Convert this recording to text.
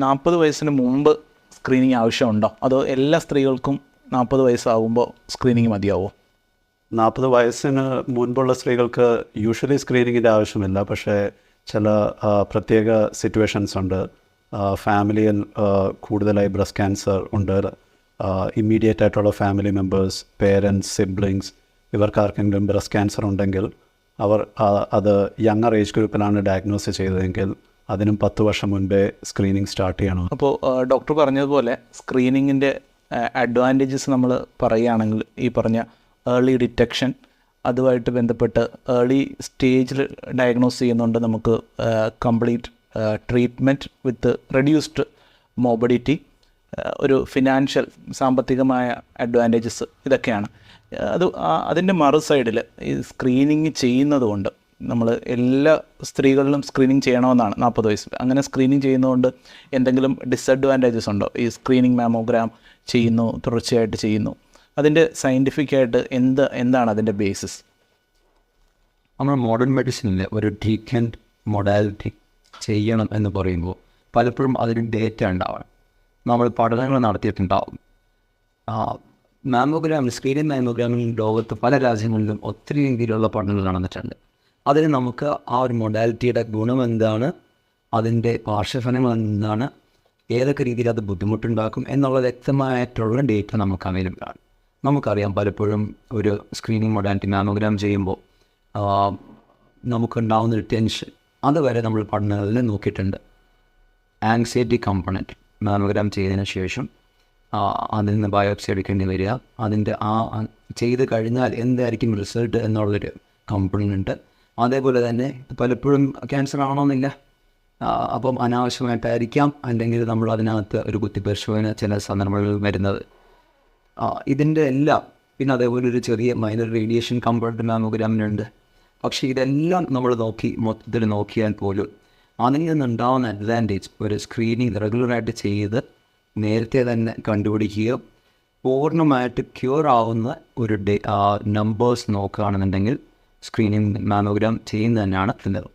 നാൽപ്പത് വയസ്സിന് മുമ്പ് സ്ക്രീനിങ് ആവശ്യമുണ്ടോ? അതോ എല്ലാ സ്ത്രീകൾക്കും നാൽപ്പത് വയസ്സാകുമ്പോൾ സ്ക്രീനിങ് മതിയാവോ? നാൽപ്പത് വയസ്സിന് മുൻപുള്ള സ്ത്രീകൾക്ക് യൂഷ്വലി സ്ക്രീനിങ്ങിന്റെ ആവശ്യമില്ല. പക്ഷേ ചില പ്രത്യേക സിറ്റുവേഷൻസ് ഉണ്ട്. ഫാമിലിയിൽ കൂടുതലായി ബ്രസ്റ്റ് ക്യാൻസർ ഉണ്ട്. ഇമ്മീഡിയറ്റ് ആയിട്ടുള്ള ഫാമിലി മെമ്പേഴ്സ് പേരൻസ് സിബ്ലിങ്സ് ഇവർക്ക് ആർക്കെങ്കിലും ബ്രസ്റ്റ് ക്യാൻസർ ഉണ്ടെങ്കിൽ അവർ അത് യങ്ങർ ഏജ് ഗ്രൂപ്പിലാണ് ഡയഗ്നോസ് ചെയ്തതെങ്കിൽ അതിനും പത്ത് വർഷം മുൻപേ സ്ക്രീനിങ് സ്റ്റാർട്ട് ചെയ്യണം. അപ്പോൾ ഡോക്ടർ പറഞ്ഞതുപോലെ സ്ക്രീനിങ്ങിന്റെ അഡ്വാന്റേജസ് നമ്മൾ പറയുകയാണെങ്കിൽ ഈ പറഞ്ഞ ഏർലി ഡിറ്റക്ഷൻ അതുമായിട്ട് ബന്ധപ്പെട്ട് ഏർലി സ്റ്റേജിൽ ഡയഗ്നോസ് ചെയ്യുന്നുണ്ട് നമുക്ക് complete treatment with reduced morbidity ഒരു ഫിനാൻഷ്യൽ സാമ്പത്തികമായ അഡ്വാന്റേജസ് ഇതൊക്കെയാണ്. അത് അതിന്റെ മറു സൈഡിൽ ഈ സ്ക്രീനിങ് ചെയ്യുന്നത് കൊണ്ട് നമ്മൾ എല്ലാ സ്ത്രീകളിലും സ്ക്രീനിങ് ചെയ്യണമെന്നാണ് നാൽപ്പത് വയസ്സ് അങ്ങനെ സ്ക്രീനിങ് ചെയ്യുന്നതുകൊണ്ട് എന്തെങ്കിലും ഡിസഡ്വാന്റേജസ് ഉണ്ടോ? ഈ സ്ക്രീനിങ് മാമോഗ്രാം ചെയ്യുന്നു തുടർച്ചയായിട്ട് ചെയ്യുന്നു. അതിന്റെ സയന്റിഫിക് ആയിട്ട് എന്ത് എന്താണ് അതിന്റെ ബേസിസ് നമ്മൾ മോഡേൺ മെഡിസിനിൽ ഒരു ട്രീറ്റ്മെന്റ് മൊഡാലിറ്റി ചെയ്യണം എന്ന് പറയുമ്പോൾ പലപ്പോഴും അതിന് ഡേറ്റ ഉണ്ടാവണം. നമ്മൾ പഠനങ്ങൾ നടത്തിയിട്ടുണ്ടാവും. മാമോഗ്രാമിൽ സ്ക്രീനിങ് മാമോഗ്രാമിൽ ലോകത്ത് പല രാജ്യങ്ങളിലും ഒത്തിരി രീതിയിലുള്ള പഠനങ്ങൾ നടന്നിട്ടുണ്ട്. അതിന് നമുക്ക് ആ ഒരു മൊഡാലിറ്റിയുടെ ഗുണം എന്താണ്? അതിന്റെ പാർശ്വഫലം എന്താണ്? ഏതൊക്കെ രീതിയിൽ അത് ബുദ്ധിമുട്ടുണ്ടാക്കും എന്നുള്ള വ്യക്തമായിട്ടുള്ള ഡേറ്റ നമുക്ക് അവൈലബിൾ ആണ്. നമുക്കറിയാം പലപ്പോഴും ഒരു സ്ക്രീനിങ് മൊഡാലിറ്റി മാമോഗ്രാം ചെയ്യുമ്പോൾ ആ, നമുക്കുണ്ടാവുന്ന ഒരു ടെൻഷൻ അതുവരെ നമ്മൾ പഠനങ്ങളിൽ നോക്കിയിട്ടുണ്ട്. ആങ്സൈറ്റി കമ്പണന്റ് മാമോഗ്രാം ചെയ്തതിന് ശേഷം അതിൽ നിന്ന് ബയോപ്സി എടുക്കേണ്ടി വരിക. അതിന്റെ ആ ചെയ്ത് കഴിഞ്ഞാൽ എന്തായിരിക്കും റിസൾട്ട് എന്നുള്ളൊരു കമ്പണന്റ് അതേപോലെ തന്നെ പലപ്പോഴും ക്യാൻസർ ആണോന്നില്ല. ആ, അപ്പം അനാവശ്യമായിട്ടായിരിക്കാം അല്ലെങ്കിൽ നമ്മൾ അതിനകത്ത് ഒരു കുത്തിപ്പരിശോധന ചില സന്ദർഭങ്ങളിൽ വരുന്നത്. ഇതിന്റെ എല്ലാം പിന്നെ അതേപോലെ ഒരു ചെറിയ മൈനർ റേഡിയേഷൻ കമ്പൗണ്ട് മാമോഗ്രാമിനുണ്ട് പക്ഷേ ഇതെല്ലാം നമ്മൾ നോക്കി മൊത്തത്തിൽ നോക്കിയാൽ പോലും അതിൽ നിന്നുണ്ടാവുന്ന അഡ്വാന്റേജ് ഒരു സ്ക്രീനിങ് റെഗുലറായിട്ട് ചെയ്ത് നേരത്തെ തന്നെ കണ്ടുപിടിക്കുകയോ പൂർണമായിട്ട് ക്യൂർ ആവുന്ന ഒരു ഡേ നമ്പേഴ്സ് നോക്കുകയാണെന്നുണ്ടെങ്കിൽ സ്ക്രീനിങ് മാമോഗ്രാം ചെയ്യുന്നത് തന്നെയാണ് നല്ലത്